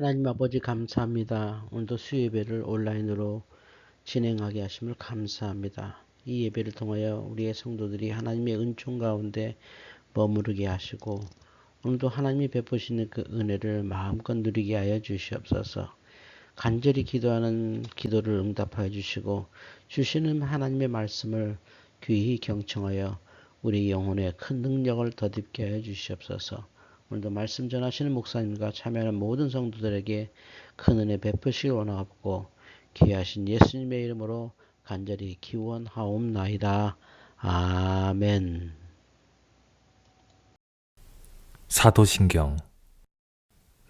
하나님 아버지 감사합니다. 오늘도 수예배를 온라인으로 진행하게 하심을 감사합니다. 이 예배를 통하여 우리의 성도들이 하나님의 은총 가운데 머무르게 하시고 오늘도 하나님이 베푸시는 그 은혜를 마음껏 누리게 하여 주시옵소서. 간절히 기도하는 기도를 응답하여 주시고 주시는 하나님의 말씀을 귀히 경청하여 우리 영혼에 큰 능력을 더딥게 하여 주시옵소서. 오늘도 말씀 전하시는 목사님과 참여하는 모든 성도들에게 큰 은혜 베푸시길 원하옵고 귀하신 예수님의 이름으로 간절히 기원하옵나이다. 아멘. 사도신경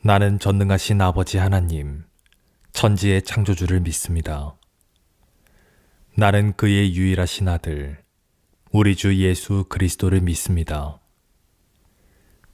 나는 전능하신 아버지 하나님 천지의 창조주를 믿습니다. 나는 그의 유일하신 아들 우리 주 예수 그리스도를 믿습니다.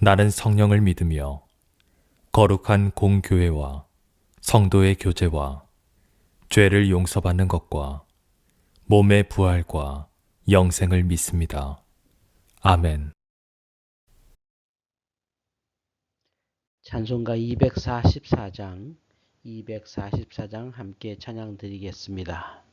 나는 성령을 믿으며 거룩한 공교회와 성도의 교제와 죄를 용서받는 것과 몸의 부활과 영생을 믿습니다. 아멘. 찬송가 244장 244장 함께 찬양 드리겠습니다.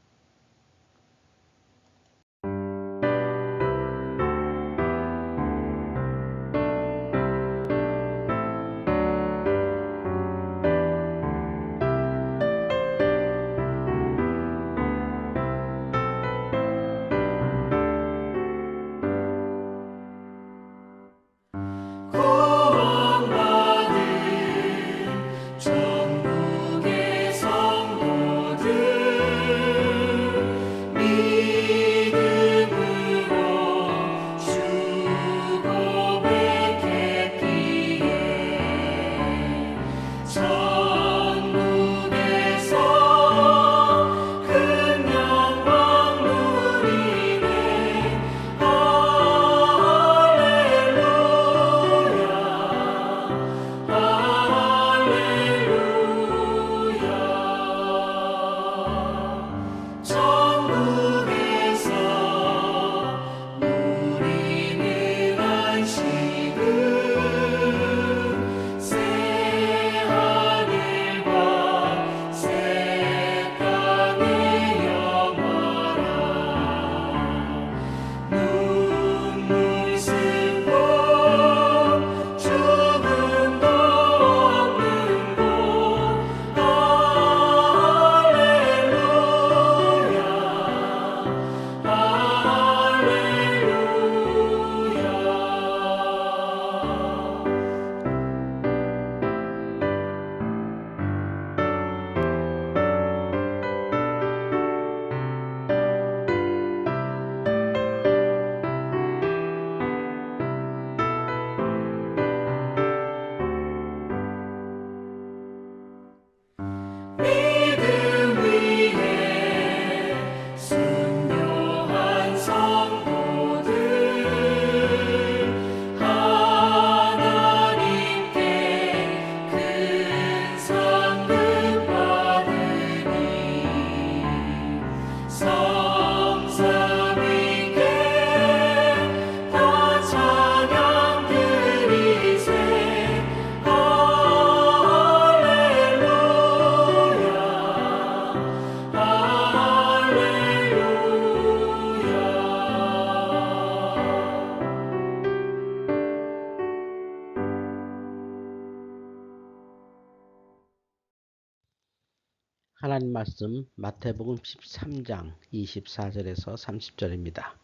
말씀 마태복음 13장 24절에서 30절입니다.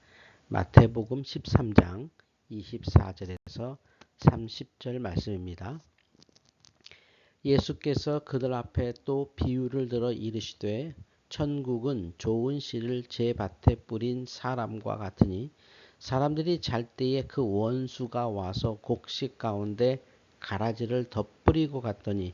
마태복음 13장 24절에서 30절 말씀입니다. 예수께서 그들 앞에 또 비유를 들어 이르시되 천국은 좋은 씨를 제 밭에 뿌린 사람과 같으니 사람들이 잘 때에 그 원수가 와서 곡식 가운데 가라지를 덧뿌리고 갔더니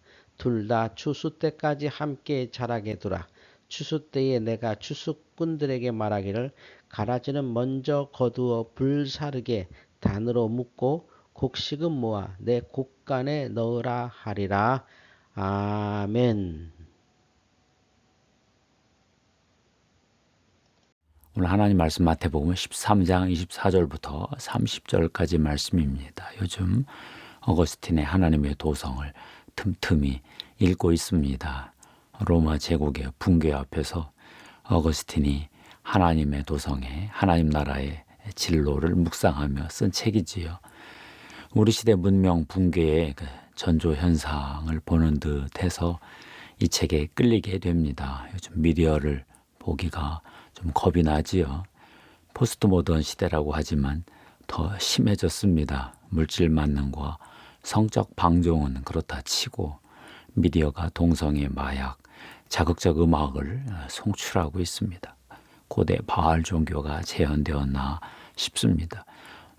둘 다 추수 때까지 함께 자라게 두라 추수 때에 내가 추수꾼들에게 말하기를 가라지는 먼저 거두어 불사르게 단으로 묶고 곡식은 모아 내 곡간에 넣으라 하리라 아멘. 오늘 하나님 말씀 마태복음 13장 24절부터 30절까지 말씀입니다. 요즘 어거스틴의 하나님의 도성을 틈틈이 읽고 있습니다. 로마 제국의 붕괴 앞에서 어거스틴이 하나님의 도성에 하나님 나라의 진로를 묵상하며 쓴 책이지요. 우리 시대 문명 붕괴의 그 전조 현상을 보는 듯해서 이 책에 끌리게 됩니다. 요즘 미디어를 보기가 좀 겁이 나지요. 포스트 모던 시대라고 하지만 더 심해졌습니다. 물질 만능과 성적 방종은 그렇다 치고 미디어가 동성애 마약, 자극적 음악을 송출하고 있습니다. 고대 바알 종교가 재현되었나 싶습니다.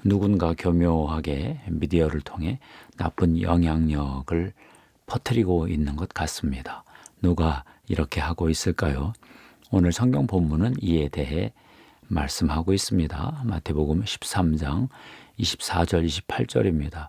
누군가 교묘하게 미디어를 통해 나쁜 영향력을 퍼뜨리고 있는 것 같습니다. 누가 이렇게 하고 있을까요? 오늘 성경 본문은 이에 대해 말씀하고 있습니다. 마태복음 13장 24절 28절입니다.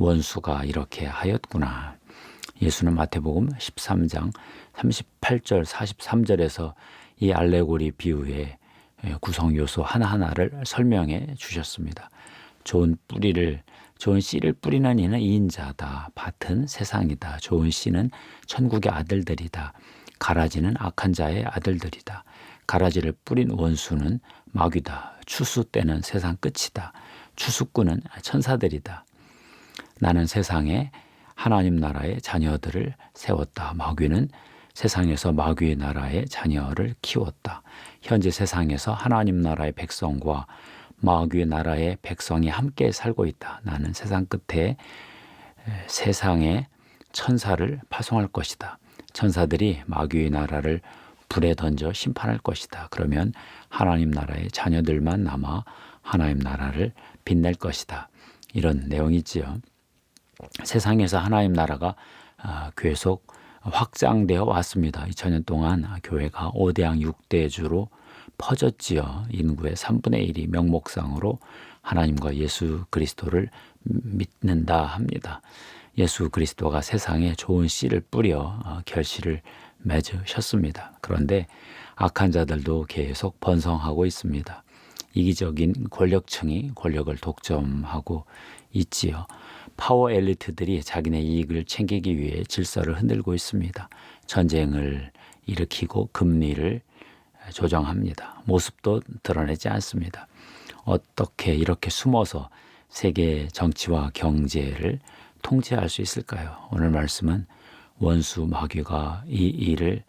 원수가 이렇게 하였구나 예수는 마태복음 13장 38절 43절에서 이 알레고리 비유의 구성 요소 하나하나를 설명해 주셨습니다. 좋은 뿌리를 좋은 씨를 뿌리는 이는 이인자다. 밭은 세상이다. 좋은 씨는 천국의 아들들이다. 가라지는 악한 자의 아들들이다. 가라지를 뿌린 원수는 마귀다. 추수 때는 세상 끝이다. 추수꾼은 천사들이다. 나는 세상에 하나님 나라의 자녀들을 세웠다. 마귀는 세상에서 마귀의 나라의 자녀를 키웠다. 현재 세상에서 하나님 나라의 백성과 마귀의 나라의 백성이 함께 살고 있다. 나는 세상 끝에 세상에 천사를 파송할 것이다. 천사들이 마귀의 나라를 불에 던져 심판할 것이다. 그러면 하나님 나라의 자녀들만 남아 하나님 나라를 빛낼 것이다. 이런 내용이지요. 세상에서 하나님 나라가 아, 계속 확장되어 왔습니다. 2000년 동안 교회가 5대양 6대 주로 퍼졌지요. 인구의 3분의 1이 명목상으로 하나님과 예수 그리스도를 믿는다 합니다. 예수 그리스도가 세상에 좋은 씨를 뿌려 어, 결실을 맺으셨습니다. 그런데 악한 자들도 계속 번성하고 있습니다. 이기적인 권력층이 권력을 독점하고 있지요. 파워 엘리트들이 자기네 이익을 챙기기 위해 질서를 흔들고 있습니다. 전쟁을 일으키고 금리를 조정합니다. 모습도 드러내지 않습니다. 어떻게 이렇게 숨어서 세계 정치와 경제를 통제할 수 있을까요? 오늘 말씀은 원수 마귀가 이 일을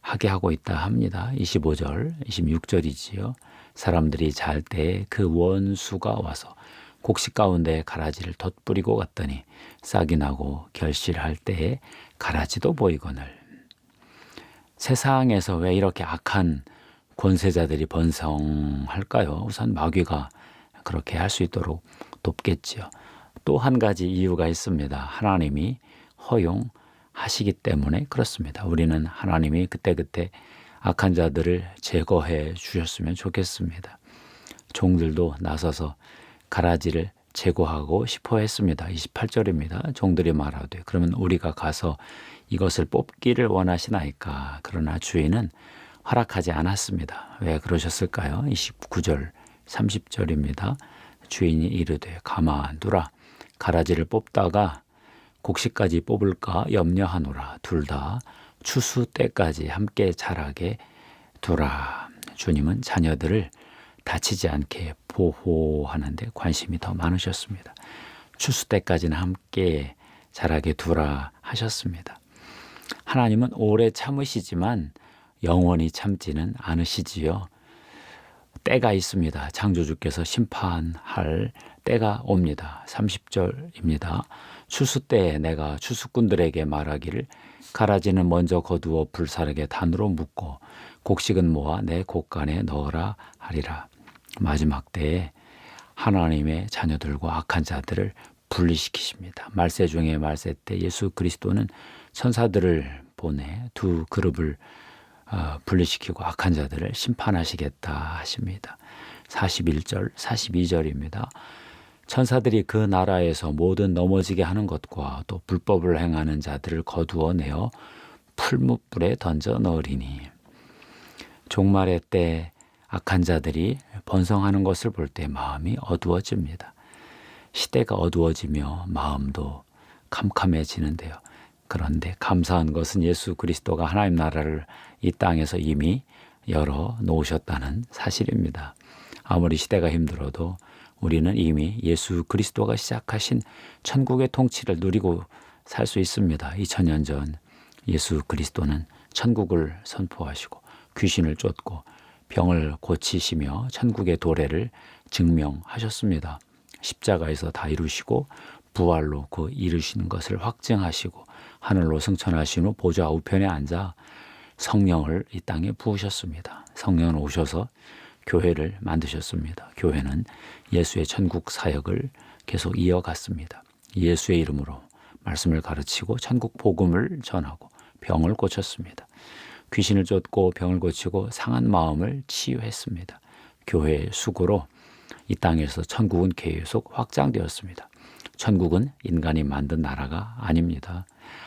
하게 하고 있다 합니다. 25절, 26절이지요. 사람들이 잘 때 그 원수가 와서 곡식 가운데 가라지를 덧뿌리고 갔더니 싹이 나고 결실할 때에 가라지도 보이거늘 세상에서 왜 이렇게 악한 권세자들이 번성할까요? 우선 마귀가 그렇게 할 수 있도록 돕겠지요. 또 한 가지 이유가 있습니다. 하나님이 허용하시기 때문에 그렇습니다. 우리는 하나님이 그때그때 악한 자들을 제거해 주셨으면 좋겠습니다. 종들도 나서서 가라지를 제거하고 싶어 했습니다. 28절입니다. 종들이 말하되 그러면 우리가 가서 이것을 뽑기를 원하시나이까. 그러나 주인은 허락하지 않았습니다. 왜 그러셨을까요? 29절, 30절입니다. 주인이 이르되 가만두라. 가라지를 뽑다가 곡식까지 뽑을까 염려하노라. 둘 다 추수 때까지 함께 자라게 두라. 주님은 자녀들을 다치지 않게 보호하는데 관심이 더 많으셨습니다. 추수 때까지는 함께 자라게 두라 하셨습니다. 하나님은 오래 참으시지만 영원히 참지는 않으시지요. 때가 있습니다. 창조주께서 심판할 때가 옵니다. 30절입니다. 추수 때에 내가 추수꾼들에게 말하기를 가라지는 먼저 거두어 불사르게 단으로 묶고 곡식은 모아 내 곡간에 넣어라 하리라. 마지막 때에 하나님의 자녀들과 악한 자들을 분리시키십니다. 말세 중에 말세 때 예수 그리스도는 천사들을 보내 두 그룹을 어, 분리시키고 악한 자들을 심판하시겠다 하십니다. 41절, 42절입니다. 천사들이 그 나라에서 모든 넘어지게 하는 것과 또 불법을 행하는 자들을 거두어 내어 풀무불에 던져 넣으리니 종말의 때 악한 자들이 번성하는 것을 볼 때 마음이 어두워집니다. 시대가 어두워지며 마음도 캄캄해지는데요. 그런데 감사한 것은 예수 그리스도가 하나님 나라를 이 땅에서 이미 열어 놓으셨다는 사실입니다. 아무리 시대가 힘들어도 우리는 이미 예수 그리스도가 시작하신 천국의 통치를 누리고 살 수 있습니다. 2000년 전 예수 그리스도는 천국을 선포하시고 귀신을 쫓고 병을 고치시며 천국의 도래를 증명하셨습니다. 십자가에서 다 이루시고 부활로 그 이루시는 것을 확증하시고 하늘로 승천하신 후 보좌 우편에 앉아 성령을 이 땅에 부으셨습니다. 성령은 오셔서 교회를 만드셨습니다. 교회는 예수의 천국 사역을 계속 이어갔습니다. 예수의 이름으로 말씀을 가르치고 천국 복음을 전하고 병을 고쳤습니다. 귀신을 쫓고 병을 고치고 상한 마음을 치유했습니다. 교회의 수고로 이 땅에서 천국은 계속 확장되었습니다. 천국은 인간이 만든 나라가 아닙니다.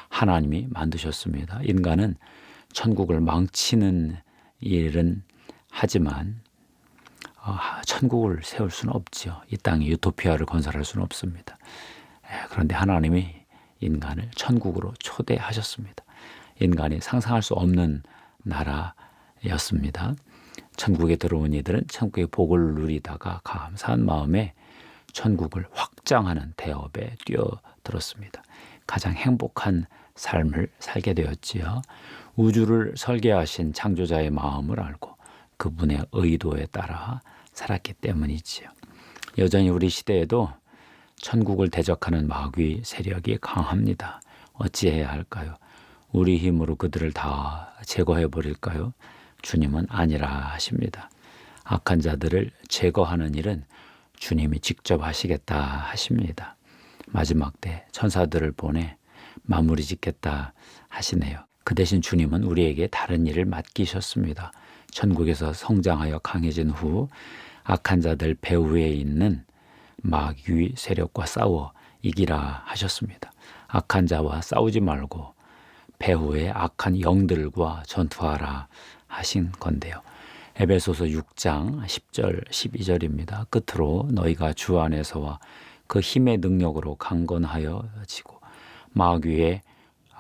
하나님이 만드셨습니다. 인간은 천국을 망치는 일은 하지만 어, 천국을 세울 수는 없지요. 이 땅에 유토피아를 건설할 수는 없습니다. 예, 그런데 하나님이 인간을 천국으로 초대하셨습니다. 인간이 상상할 수 없는 나라였습니다. 천국에 들어온 이들은 천국의 복을 누리다가 감사한 마음에 천국을 확장하는 대업에 뛰어들었습니다. 가장 행복한 삶을 살게 되었지요. 우주를 설계하신 창조자의 마음을 알고 그분의 의도에 따라 살았기 때문이지요. 여전히 우리 시대에도 천국을 대적하는 마귀 세력이 강합니다. 어찌해야 할까요? 우리 힘으로 그들을 다 제거해 버릴까요? 주님은 아니라 하십니다. 악한 자들을 제거하는 일은 주님이 직접 하시겠다 하십니다. 마지막 때 천사들을 보내 마무리 짓겠다 하시네요. 그 대신 주님은 우리에게 다른 일을 맡기셨습니다. 천국에서 성장하여 강해진 후 악한 자들 배후에 있는 마귀 세력과 싸워 이기라 하셨습니다. 악한 자와 싸우지 말고 배후의 악한 영들과 전투하라 하신 건데요. 에베소서 6장 10절 12절입니다. 끝으로 너희가 주 안에서와 그 힘의 능력으로 강건하여지고 마귀의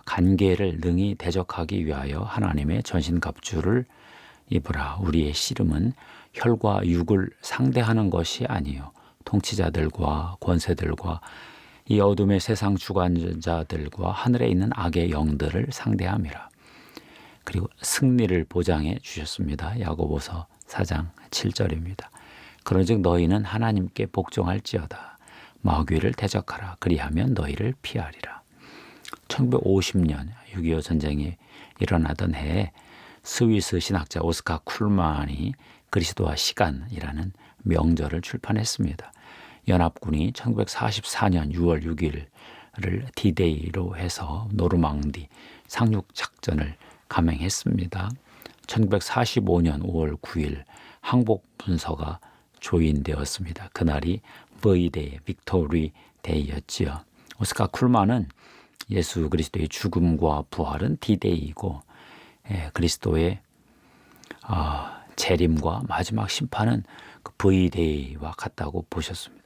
간계를 능히 대적하기 위하여 하나님의 전신갑주를 입으라. 우리의 씨름은 혈과 육을 상대하는 것이 아니요 통치자들과 권세들과 이 어둠의 세상 주관자들과 하늘에 있는 악의 영들을 상대함이라. 그리고 승리를 보장해 주셨습니다. 야고보서 4장 7절입니다. 그런즉 너희는 하나님께 복종할지어다. 마귀를 대적하라. 그리하면 너희를 피하리라. 1950년 6.25 전쟁이 일어나던 해에 스위스 신학자 오스카 쿨만이 그리스도와 시간이라는 명절을 출판했습니다. 연합군이 1944년 6월 6일을 디데이로 해서 노르망디 상륙 작전을 감행했습니다. 1945년 5월 9일 항복 문서가 조인되었습니다. 그날이 버이데이, 빅토리 데이였지요. 오스카 쿨만은 예수 그리스도의 죽음과 부활은 디데이이고 예, 그리스도의 아, 재림과 마지막 심판은 그 V데이와 같다고 보셨습니다.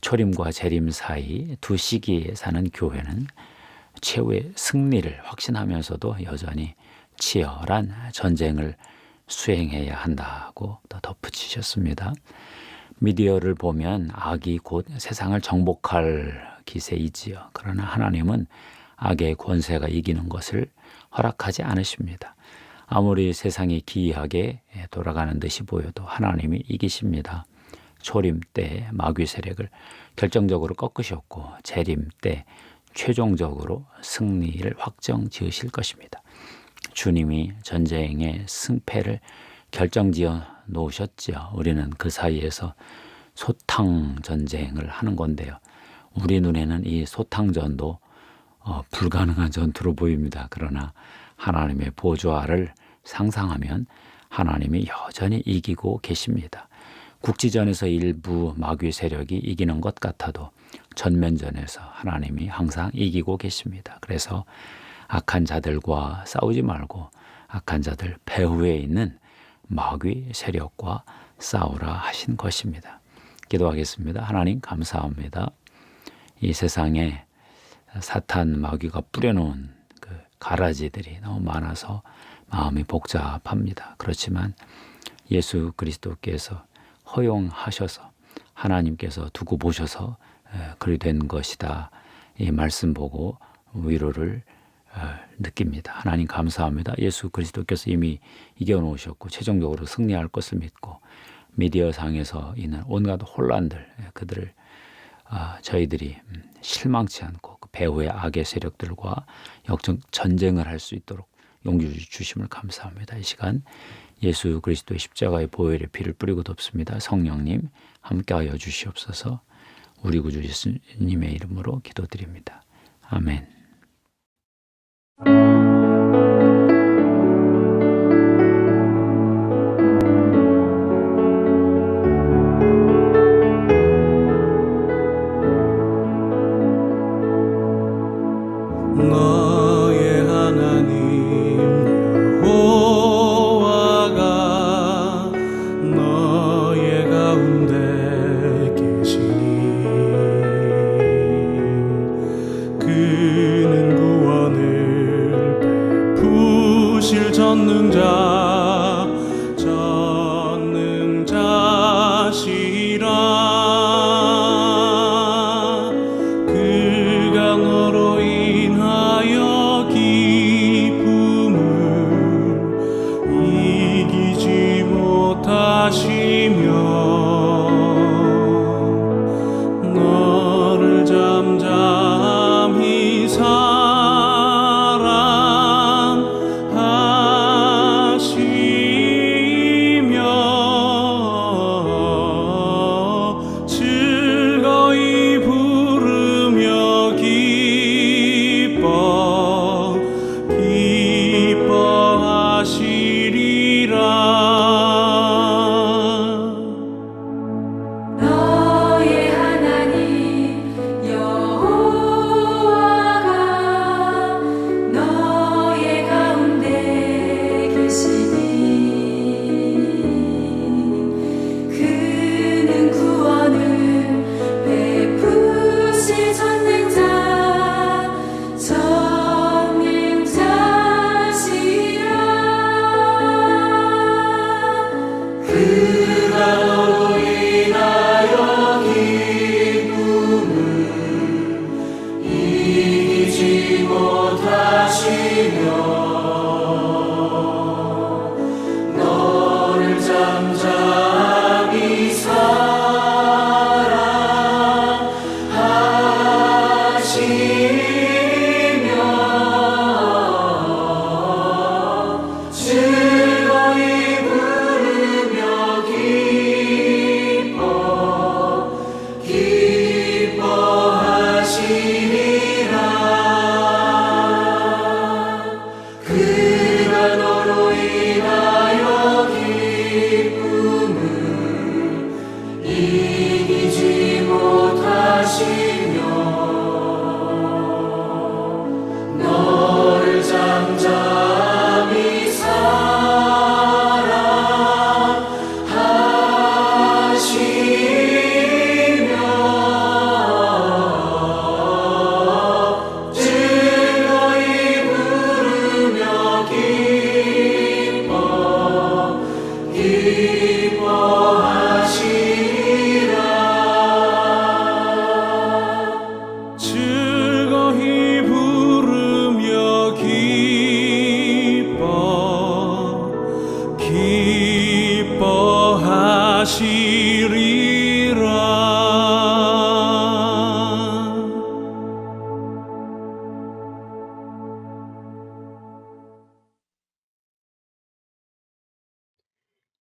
초림과 재림 사이 두 시기에 사는 교회는 최후의 승리를 확신하면서도 여전히 치열한 전쟁을 수행해야 한다고 더 덧붙이셨습니다. 미디어를 보면 악이 곧 세상을 정복할 기세이지요. 그러나 하나님은 악의 권세가 이기는 것을 허락하지 않으십니다. 아무리 세상이 기이하게 돌아가는 듯이 보여도 하나님이 이기십니다. 초림 때 마귀 세력을 결정적으로 꺾으셨고 재림 때 최종적으로 승리를 확정 지으실 것입니다. 주님이 전쟁의 승패를 결정지어 놓으셨지요. 우리는 그 사이에서 소탕 전쟁을 하는 건데요. 우리 눈에는 이 소탕전도 어, 불가능한 전투로 보입니다. 그러나 하나님의 보좌를 상상하면 하나님이 여전히 이기고 계십니다. 국지전에서 일부 마귀 세력이 이기는 것 같아도 전면전에서 하나님이 항상 이기고 계십니다. 그래서 악한 자들과 싸우지 말고 악한 자들 배후에 있는 마귀 세력과 싸우라 하신 것입니다. 기도하겠습니다. 하나님 감사합니다. 이 세상에 사탄 마귀가 뿌려놓은 그 가라지들이 너무 많아서 마음이 복잡합니다. 그렇지만 예수 그리스도께서 허용하셔서 하나님께서 두고 보셔서 에, 그리 된 것이다. 이 말씀 보고 위로를 어, 느낍니다. 하나님 감사합니다. 예수 그리스도께서 이미 이겨놓으셨고 최종적으로 승리할 것을 믿고 미디어 상에서 있는 온갖 혼란들 예, 그들을 아, 저희들이 음, 실망치 않고 그 배후의 악의 세력들과 역전 전쟁을 할 수 있도록 용기 주심을 감사합니다. 이 시간 예수 그리스도의 십자가의 보혈의 피를 뿌리고 덮습니다. 성령님 함께하여 주시옵소서. 우리 구주 예수님의 이름으로 기도드립니다. 아멘.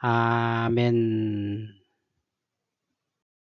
아멘.